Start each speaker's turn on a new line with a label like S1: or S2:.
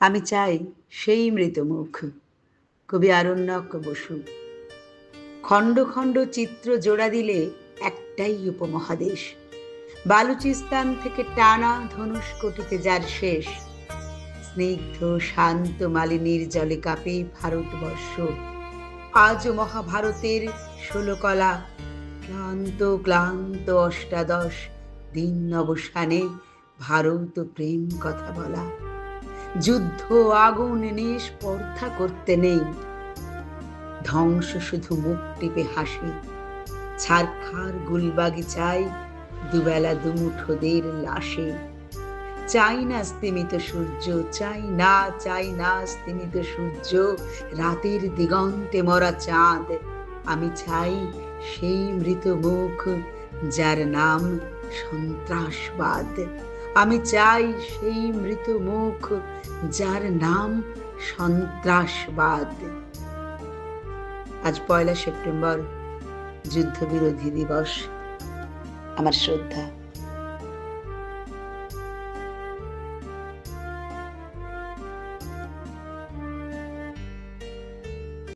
S1: আমি চাই সেই মৃতমুখ, কবি আরণ্যক বসু। খণ্ড খণ্ড চিত্র জোড়া দিলে একটাই উপমহাদেশ। বালুচিস্তান থেকে টানা ধনুষ্কটিতে যার শেষ। স্নিগ্ধ, শান্ত, মালিনীর জলে কাঁপে ভারতবর্ষ। আজও মহাভারতের ষোলকলা, ক্লান্ত ক্লান্ত অষ্টাদশ, দিন অবসানে ভারত প্রেম কথা বলা। যুদ্ধ আগুন নিয়ে স্পর্ধা করতে নেই। ধ্বংস শুধু মুখ টিপে হাসে। ছারখার গুলবাগি চাই দুবেলা দুমুঠোদের লাশে। চাই না স্তিমিত সূর্য, চাই না চাই না স্তিমিত সূর্য। রাতের দিগন্তে মরা চাঁদ, আমি চাই সেই মৃত মুখ যার নাম সন্ত্রাসবাদ। আমি চাই সেই মৃত মুখ যার নাম সন্ত্রাসবাদ। আজ পয়লা সেপ্টেম্বর যুদ্ধবিরোধী দিবস। আমার শ্রদ্ধা।